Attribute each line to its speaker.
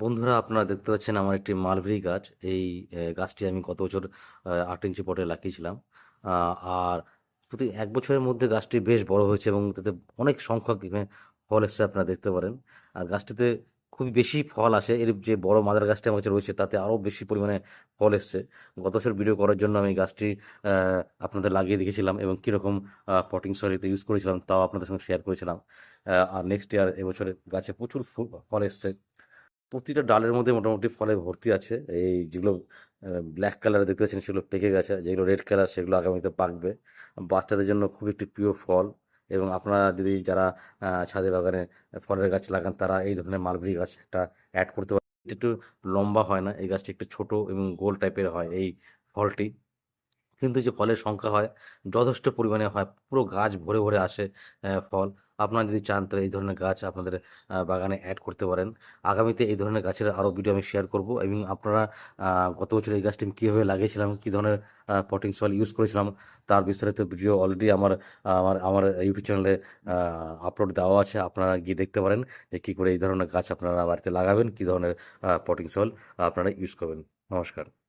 Speaker 1: বন্ধুরা, আপনারা দেখতে পাচ্ছেন আমার একটি মালবেরি গাছ। এই গাছটি আমি গত বছর আট ইঞ্চি পটে লাগিয়েছিলাম। আর প্রতি এক বছরের মধ্যে গাছটি বেশ বড় হয়েছে এবং তাতে অনেক সংখ্যক ফল এসছে, আপনারা দেখতে পারেন। আর গাছটিতে খুবই বেশি ফল আসে। এর যে বড় মাদার গাছটি আমার কাছে রয়েছে, তাতে আরও বেশি পরিমাণে ফল এসছে। গত বছর ভিডিও করার জন্য আমি গাছটি আপনাদের লাগিয়ে দেখেছিলাম এবং কীরকম পটিং সরিতে ইউজ করেছিলাম, তাও আপনাদের সঙ্গে শেয়ার করেছিলাম। আর নেক্সট ইয়ার এবছরে গাছে প্রচুর ফল এসছে। প্রতিটা ডালের মধ্যে মোটামুটি ফলে ভর্তি আছে। এই যেগুলো ব্ল্যাক কালার দেখতে পাচ্ছেন সেগুলো পেকে গেছে, যেগুলো রেড কালার সেগুলো আগামীতে পাকবে। বাচ্চাদের জন্য খুব একটি প্রিয় ফল এবং আপনারা যদি যারা ছাদে বাগানে ফলের গাছ লাগান, তারা এই ধরনের মালবেরি গাছ একটা অ্যাড করতে পারেন। এটা একটু লম্বা হয় না, এই গাছটি একটু ছোট এবং গোল টাইপের হয় এই ফলটি। কিন্তু যে ফলের সংখ্যা হয়, যথেষ্ট পরিমাণে হয়, পুরো গাছ ভরে ভরে আসে ফল। আপনারা যদি চান তাহলে এই ধরনের গাছ আপনাদের বাগানে অ্যাড করতে পারেন। আগামীতে এই ধরনের গাছের আরও ভিডিও আমি শেয়ার করব এবং আপনারা গত বছর এই গাছটি কীভাবে লাগিয়েছিলাম, কী ধরনের পটিং সয়েল ইউজ করেছিলাম, তার বিস্তারিত ভিডিও অলরেডি আমার আমার আমার ইউটিউব চ্যানেলে আপলোড দেওয়া আছে, আপনারা গিয়ে দেখতে পারেন যে কী করে এই ধরনের গাছ আপনারা বাড়িতে লাগাবেন, কী ধরনের পটিং সয়েল আপনারা ইউজ করবেন। নমস্কার।